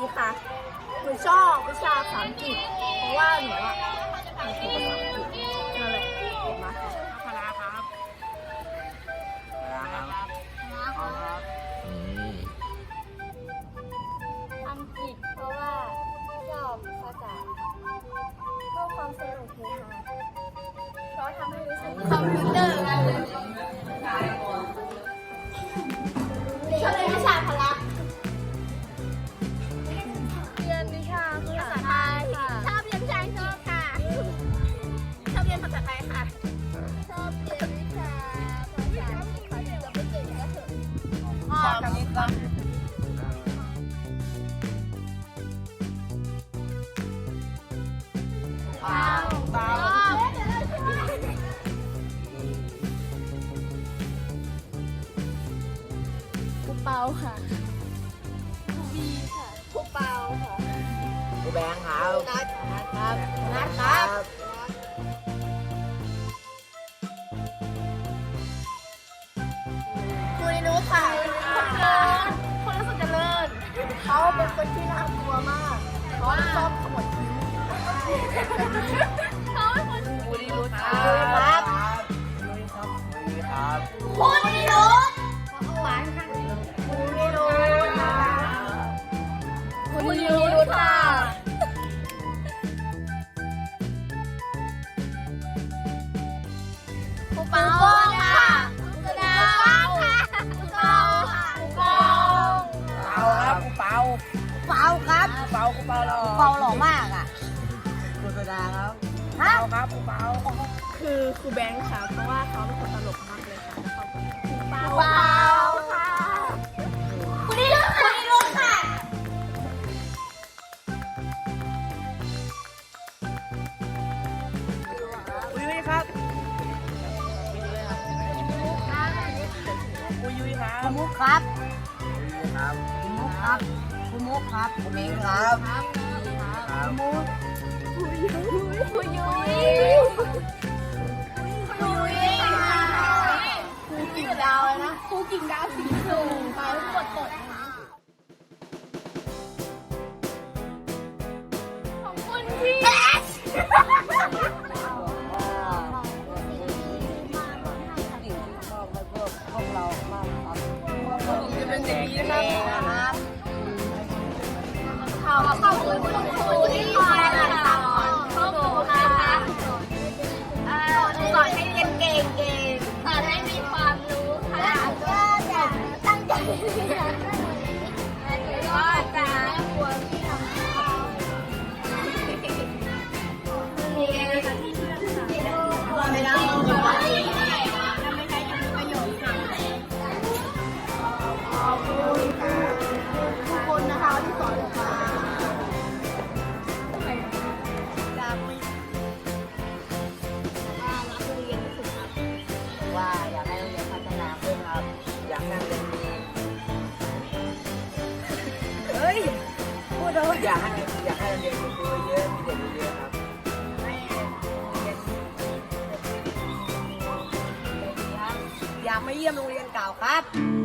นี้ค่ะหนูชอบวิชาภาษาอังกฤษเพราะว่าหนูอะหนูชอบภาษาอังกฤษนั่นแหละเห็นไหมพลาครั ครูนินุค่ะคนรู้สึกเจริญเขาเป็นคนที่น่ากลัวมากเขาชอบขโมยคิ้วเขาเป็นคนกูดีรู้ครัครับลุยครับลุยครับคุณนิรุตหวานค่ะ เปากูเปาหรอเปาหล่อมากอะกูโซดาครับฮะเปาครับกูเปาคือครูแบงค์ค่ะเพราะว่าเขาเป็นคนตลกมากเลยค่ะแล้วเขาก็เปาค่ะคุณนิรุตคุณนิรุตค่ะกูยุ้ยครับกูยุ้ยครับคุณมุกครับครับ คุณมุกครับคุณมุกครับกูมิงครับครับมุกคุยยุ้ยคุยยุ้ยคุยยุ้ยครูกิ่งดาวเลยนะครูกิ่งดาวสีสูงไปกดกดของคุณพี่จะเป็นเด็กดีนะครับขอบขอบคุณคุณครู ที่คอย อยากให้อยากให้เด็กมีครูเยอะมีเด็กเยอะครับอยากมาเยี่ยมโรงเรียนเก่าครับ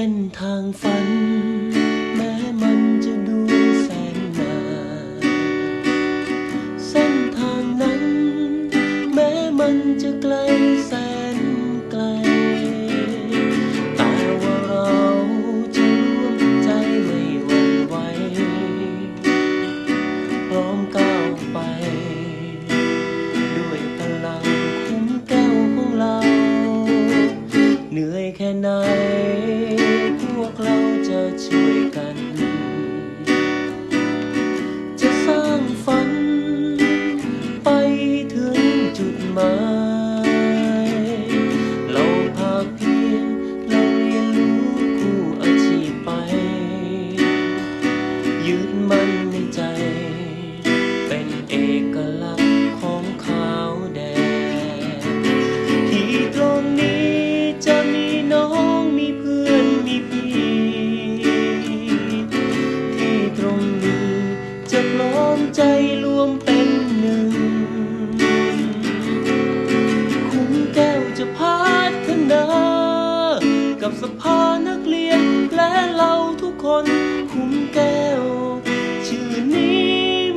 ส้นทางฝัน แม้มันจะดูแสนนานเส้นทางนั้น แม้มันจะไกลับสภานักเรียน และเราทุกคนคุ้มแก้ว ชื่อนี้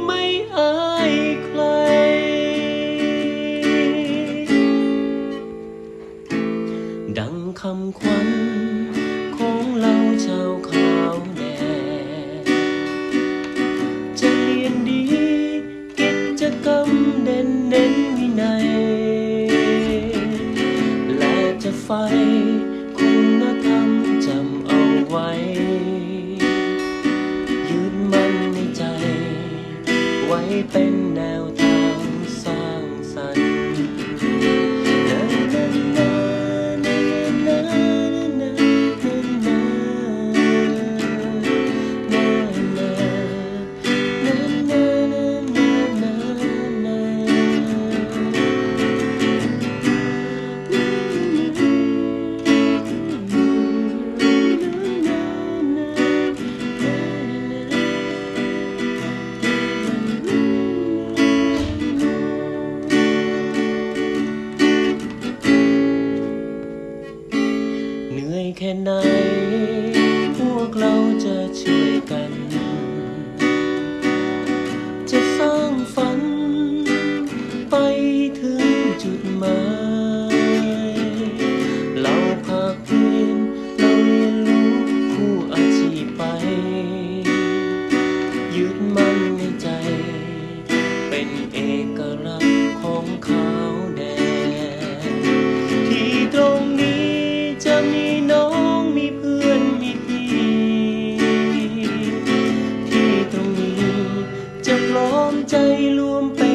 ไม่อายใคร ดังคำควัญ away, bend now. แค่ไหน พวกเราจะช่วยกัน จะพร้อมใจรวมเป็น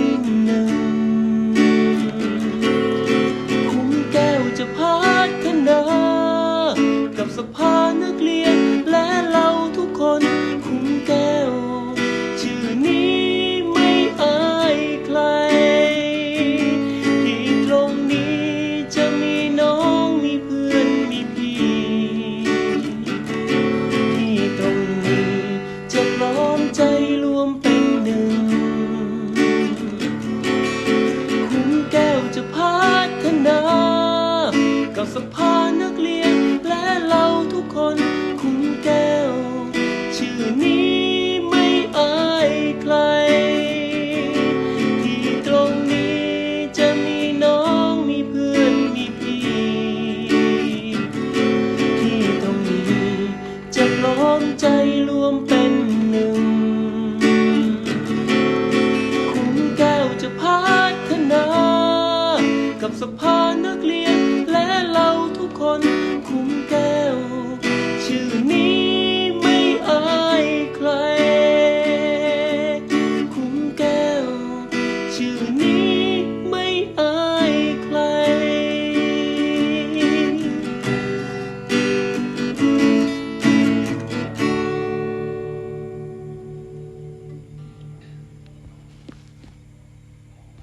้องใจรวมเป็น